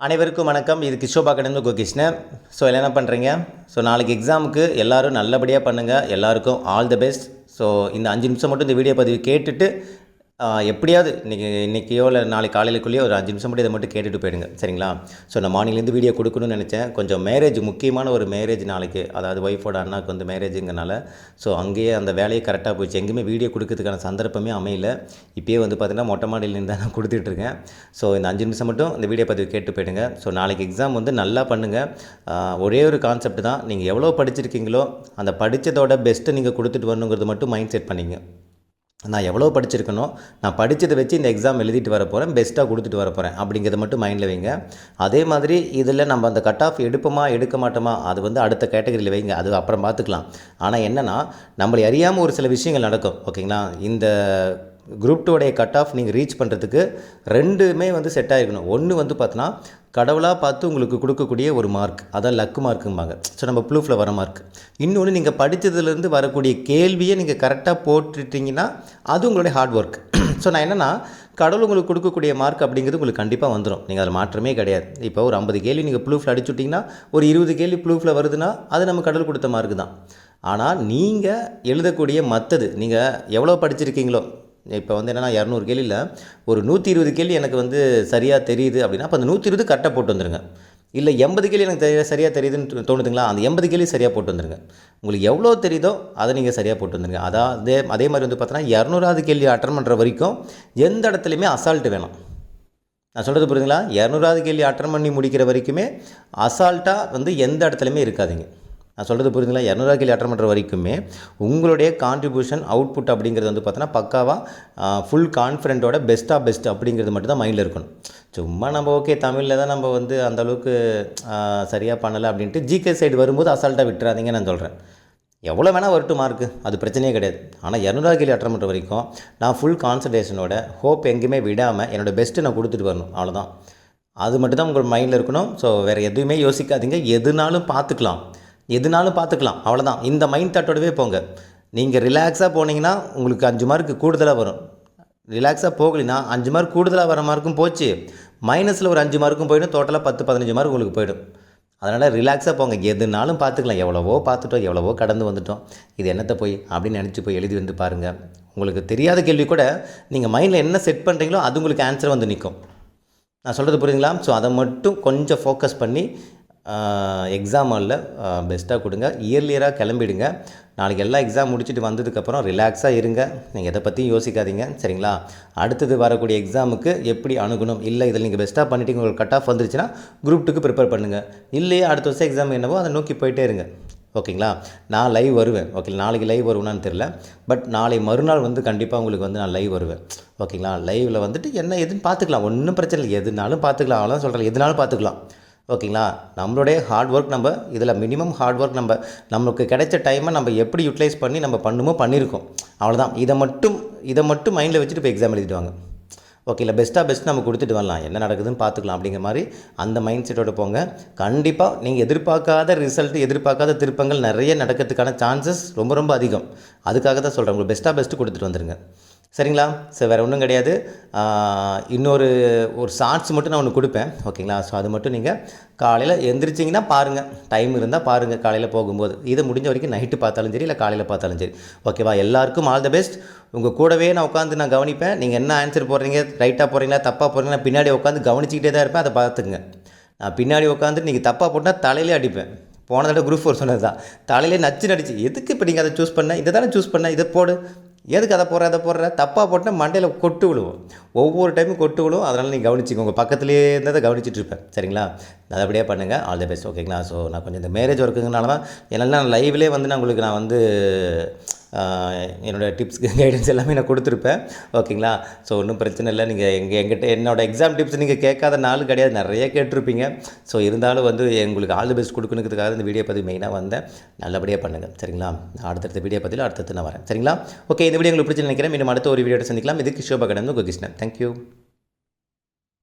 அனைவருக்கும் வணக்கம். இது கிஷோபா கடந்து கோகிருஷ்ணன் ஸோ எல்லாம் என்ன பண்ணுறீங்க ஸோ நாளைக்கு எக்ஸாமுக்கு எல்லோரும் நல்லபடியாக பண்ணுங்கள் எல்லாருக்கும் ஆல் த பெஸ்ட் ஸோ இந்த அஞ்சு நிமிஷம் மட்டும் இந்த வீடியோ பதிவு கேட்டுட்டு எப்படியாவது இன்றைக்கி இன்றைக்கியோ இல்லை நாளைக்கு காலையிலக்குள்ளேயோ ஒரு அஞ்சு நிமிஷம் மட்டும் இதை மட்டும் கேட்டுட்டு போயிடுங்க. சரிங்களா? ஸோ நான் மார்னிங்லேருந்து வீடியோ கொடுக்கணும்னு நினச்சேன். கொஞ்சம் மேரேஜ் முக்கியமான ஒரு மேரேஜ் நாளைக்கு. அதாவது ஒய்ஃபோட அண்ணாக்கு வந்து மேரேஜுங்கனால ஸோ அங்கேயே அந்த வேலையை கரெக்டாக போயிடுச்சு. எங்கேயுமே வீடியோ கொடுக்கறதுக்கான சந்தர்ப்பமே அமையல. இப்போயே வந்து பார்த்தீங்கன்னா மொட்டை மாடியிலேருந்து தான் நான் கொடுத்துட்ருக்கேன் ஸோ இந்த அஞ்சு நிமிஷம் மட்டும் இந்த வீடியோ பதிவு கேட்டு போயிடுங்க. ஸோ நாளைக்கு எக்ஸாம் வந்து நல்லா பண்ணுங்கள் ஒரே ஒரு கான்செப்ட் தான். நீங்கள் எவ்வளோ படிச்சிருக்கீங்களோ அந்த படித்ததோட பெஸ்ட்டை நீங்கள் கொடுத்துட்டு வரணுங்கிறது மட்டும் மைண்ட் செட் பண்ணிங்க. நான் எவ்வளோ படிச்சிருக்கணும் நான் படித்ததை வச்சு இந்த எக்ஸாம் எழுதிட்டு வர போகிறேன் பெஸ்ட்டாக கொடுத்துட்டு வர போகிறேன் அப்படிங்கிறத மட்டும் மைண்டில் வைங்க. அதே மாதிரி இதில் நம்ம அந்த கட் ஆஃப் எடுப்போமா எடுக்க மாட்டோமா அது வந்து அடுத்த கேட்டகரியில் வைங்க அது அப்புறம் பார்த்துக்கலாம். ஆனால் என்னென்னா நம்மளை அறியாமல் ஒரு சில விஷயங்கள் நடக்கும் ஓகேங்களா? இந்த குரூப் டூடைய கட் ஆஃப் நீங்கள் ரீச் பண்ணுறதுக்கு ரெண்டுமே வந்து செட் ஆகிருக்கணும் ஒன்று வந்து பார்த்தோன்னா கடவுளாக பார்த்து உங்களுக்கு கொடுக்கக்கூடிய ஒரு மார்க் அதான் லக்கு மார்க்கும்பாங்க ஸோ நம்ம ப்ளூஃபில் வர மார்க் இன்னொன்று நீங்கள் படித்ததுலேருந்து வரக்கூடிய கேள்வியை நீங்கள் கரெக்டாக போட்டுட்டீங்கன்னா அது உங்களுடைய ஹார்ட் ஒர்க் ஸோ நான் என்னென்னா கடவுள் உங்களுக்கு கொடுக்கக்கூடிய மார்க் அப்படிங்கிறது உங்களுக்கு கண்டிப்பாக வந்துடும் நீங்கள் அதில் மாற்றமே கிடையாது. இப்போ ஒரு ஐம்பது கேள்வி நீங்கள் ப்ளூஃபில் அடிச்சு விட்டிங்கன்னா ஒரு இருபது கேள்வி ப்ளூஃபில் வருதுன்னா அது நம்ம கடவுள் கொடுத்த மார்க் தான். ஆனால் நீங்கள் எழுதக்கூடிய மற்றது நீங்கள் எவ்வளோ படிச்சிருக்கீங்களோ இப்போ வந்து என்னென்னா இரநூறு கேள்வியில் ஒரு நூற்றி இருபது கேள்வி எனக்கு வந்து சரியாக தெரியுது அப்படின்னா அப்போ அந்த நூற்றி இருபது கரெக்டாக போட்டு வந்துருங்க. இல்லை எண்பது கேள்வி எனக்கு தெரிய சரியாக தெரியுதுன்னு தோணுதுங்களா? அந்த எண்பது கேள்வி சரியாக போட்டு வந்துருங்க. உங்களுக்கு எவ்வளோ தெரியுதோ அதை நீங்கள் சரியாக போட்டு வந்துருங்க. அதாவது அதே மாதிரி வந்து பார்த்தோன்னா இரநூறாவது கேள்வி அட்டன் பண்ணுற வரைக்கும் எந்த இடத்துலையுமே அசால்ட்டு வேணும். நான் சொல்கிறது புரியுதுங்களா? இரநூறாவது கேள்வி அட்டன் பண்ணி முடிக்கிற வரைக்குமே அசால்ட்டாக வந்து எந்த இடத்துலையுமே இருக்காதிங்க. நான் சொல்கிறது புரியுதுங்களா இரநூறுவா கிலோ அட்டன் பண்ணுற வரைக்குமே உங்களுடைய கான்ட்ரிபியூஷன் அவுட்புட் அப்படிங்கிறது வந்து பார்த்தோன்னா பக்காவாக ஃபுல் கான்ஃபிடென்ட்டோட பெஸ்ட்டாக பெஸ்ட் அப்படிங்கிறது மட்டும் தான் மைண்டில் இருக்கணும். சும்மா நம்ம ஓகே தமிழில் தான் நம்ம வந்து அந்த அளவுக்கு சரியாக பண்ணலை அப்படின்ட்டு ஜிகே சைடு வரும்போது அசால்ட்டாக விட்டுறாதீங்க நான் சொல்கிறேன் எவ்வளோ வேணால் வரட்டும் மார்க்கு அது பிரச்சனையே கிடையாது. ஆனால் இரநூறுவா கிலோ அட்டன் பண்ணுற வரைக்கும் நான் ஃபுல் கான்சன்ட்ரேஷனோட ஹோப் எங்கேயுமே விடாமல் என்னோடய பெஸ்ட்டு நான் கொடுத்துட்டு வரணும். அவ்வளோதான் அது மட்டும் தான் உங்கள் மைண்டில் இருக்கணும். ஸோ வேறு எதுவுமே யோசிக்காதீங்க. எதுனாலும் பார்த்துக்கலாம். எதுனாலும் பார்த்துக்கலாம். அவ்வளோதான் இந்த மைண்ட் தாட்டோடவே போங்க. நீங்கள் ரிலாக்ஸாக போனீங்கன்னா உங்களுக்கு அஞ்சு மார்க்கு கூடுதலாக வரும். ரிலாக்ஸாக போகலினா அஞ்சு மார்க் கூடுதலாக வர மார்க்கும் போச்சு. மைனஸில் ஒரு அஞ்சு மார்க்கும் போயிடும். டோட்டலாக பத்து பதினஞ்சு மார்க் உங்களுக்கு போயிடும். அதனால் ரிலாக்ஸாக போங்க. எதுனாலும் பார்த்துக்கலாம். எவ்வளவோ பார்த்துட்டோம் எவ்வளவோ கடந்து வந்துட்டோம். இது என்னத்தை போய் அப்படின்னு நினச்சி போய் எழுதி வந்து பாருங்கள் உங்களுக்கு தெரியாத கேள்வி கூட நீங்கள் மைண்டில் என்ன செட் பண்ணுறீங்களோ அது உங்களுக்கு ஆன்சர் வந்து நிற்கும் நான் சொல்கிறது புரியுதுங்களா? ஸோ அதை மட்டும் கொஞ்சம் ஃபோக்கஸ் பண்ணி எக்ஸாம் ஹாலில் பெஸ்ட்டாக கொடுங்க. இயர்லியராக கிளம்பிடுங்க. நாளைக்கு எல்லா எக்ஸாம் முடிச்சுட்டு வந்ததுக்கப்புறம் ரிலாக்ஸாக இருங்க. நீங்கள் எதை பற்றியும் யோசிக்காதீங்க. சரிங்களா? அடுத்தது வரக்கூடிய எக்ஸாமுக்கு எப்படி அணுகணும்? இல்லை இதில் நீங்கள் பெஸ்ட்டாக பண்ணிட்டீங்க உங்களுக்கு கட் ஆஃப் வந்துருச்சுன்னா குரூப் டூக்கு ப்ரிப்பேர் பண்ணுங்கள் இல்லையே அடுத்த வருஷம் எக்ஸாம் என்னவோ அதை நோக்கி போயிட்டே இருங்க. ஓகேங்களா? நான் லைவ் வருவேன். ஓகே நாளைக்கு லைவ் வருவேனான்னு தெரில பட் நாளை மறுநாள் வந்து கண்டிப்பாக உங்களுக்கு வந்து நான் லைவ் வருவேன். ஓகேங்களா? லைவில் வந்துட்டு என்ன எதுன்னு பார்த்துக்கலாம். ஒன்றும் பிரச்சனை இல்லை. எதுனாலும் பார்த்துக்கலாம். அவ்வளோதான் சொல்கிறேன் எதுனாலும் பார்த்துக்கலாம். ஓகேங்களா? நம்மளுடைய ஹார்ட் ஒர்க் நம்ம இதில் மினிமம் ஹார்ட் ஒர்க் நம்ம நமக்கு கிடைச்ச டைமை நம்ம எப்படி யூட்டிலைஸ் பண்ணி நம்ம பண்ணுமோ பண்ணியிருக்கோம் அவ்வளோதான் இதை மட்டும் இதை மட்டும் மைண்டில் வச்சுட்டு இப்போ எக்ஸாம் எழுதிடுவாங்க ஓகே இல்லை பெஸ்ட்டாக பெஸ்ட் நம்ம கொடுத்துட்டு வரலாம். என்ன நடக்குதுன்னு பார்த்துக்கலாம் அப்படிங்கிற மாதிரி அந்த மைண்ட் செட்டோட போங்க. கண்டிப்பாக நீங்கள் எதிர்பார்க்காத ரிசல்ட் எதிர்பார்க்காத திருப்பங்கள் நிறைய நடக்கிறதுக்கான சான்சஸ் ரொம்ப ரொம்ப அதிகம். அதுக்காக தான் சொல்கிறேன் உங்களுக்கு பெஸ்ட்டாக பெஸ்ட்டு கொடுத்துட்டு வந்துருங்க. சரிங்களா? சரி வேறு ஒன்றும் கிடையாது. இன்னொரு ஒரு ஷார்ட்ஸ் மட்டும் நான் ஒன்று கொடுப்பேன். ஓகேங்களா? ஸோ அது மட்டும் நீங்கள் காலையில் எந்திரிச்சிங்கன்னா பாருங்கள் டைம் இருந்தால் பாருங்கள் காலையில் போகும்போது. இதை முடிஞ்ச வரைக்கும் நைட்டு பார்த்தாலும் சரி இல்லை காலையில் பார்த்தாலும் சரி. ஓகேவா எல்லாருக்கும் ஆல் த பெஸ்ட் உங்கள் கூடவே நான் உட்காந்து நான் கவனிப்பேன். நீங்கள் என்ன ஆன்சர் போடுறீங்க? ரைட்டாக போகிறீங்களா தப்பாக போகிறீங்களா பின்னாடி உட்காந்து கவனிச்சிக்கிட்டே தான் இருப்பேன். அதை பார்த்துக்குங்க. நான் பின்னாடி உட்காந்து நீங்கள் தப்பாக போட்டால் தலையிலே அடிப்பேன். போன தடவை குரூப் ஃபோர் சொன்னது தான் தலையிலே நச்சு நடிச்சு. எதுக்கு இப்போ நீங்கள் அதை சூஸ் பண்ண? இதை தானே சூஸ் பண்ண? இதை போடு. எதுக்கு அதை போடுற அதை போடுற? தப்பாக போட்டால் மண்டையில் கொட்டு விழுவோம். ஒவ்வொரு டைமும் கொட்டு விழுவும். அதனால் நீங்கள் கவனிச்சிக்கோங்க பக்கத்துலேயே இருந்ததை கவனிச்சிட்டு இருப்பேன். சரிங்களா? நல்லபடியாக பண்ணுங்கள் ஆல் தி பெஸ்ட் ஓகேங்களா ஸோ நான் கொஞ்சம் இந்த மேரேஜ் ஒர்க்குங்கனால தான் என்னால் நான் லைவ்லேயே வந்து நான் உங்களுக்கு நான் வந்து என்னோடய டிப்ஸ் கைடன்ஸ் எல்லாமே நான் கொடுத்துருப்பேன். ஓகேங்களா ஸோ ஒன்றும் பிரச்சனை இல்லை. நீங்கள் எங்கள் எங்கிட்ட என்னோடய எக்ஸாம் டிப்ஸ் நீங்கள் கேட்காத நாள் கிடையாது. நிறைய கேட்டிருப்பீங்க. ஸோ இருந்தாலும் வந்து உங்களுக்கு ஆல் தி பெஸ்ட் கொடுக்கணுங்கிறதுக்காக இந்த வீடியோ பதிவு மெயினாக வந்தேன். நல்லபடியாக பண்ணுங்கள் சரிங்களா? நான் அடுத்தடுத்த வீடியோ பதிவில் அடுத்தடுத்து நான் வரேன். சரிங்களா? ஓகே இந்த வீடியோ உங்களுக்கு பிடிச்சி நினைக்கிறேன். மீண்டும் அடுத்த ஒரு வீடியோட சந்திக்கலாம். இதுக்கு கிஷோபா கடந்து கிருஷ்ணன் தேங்க்யூ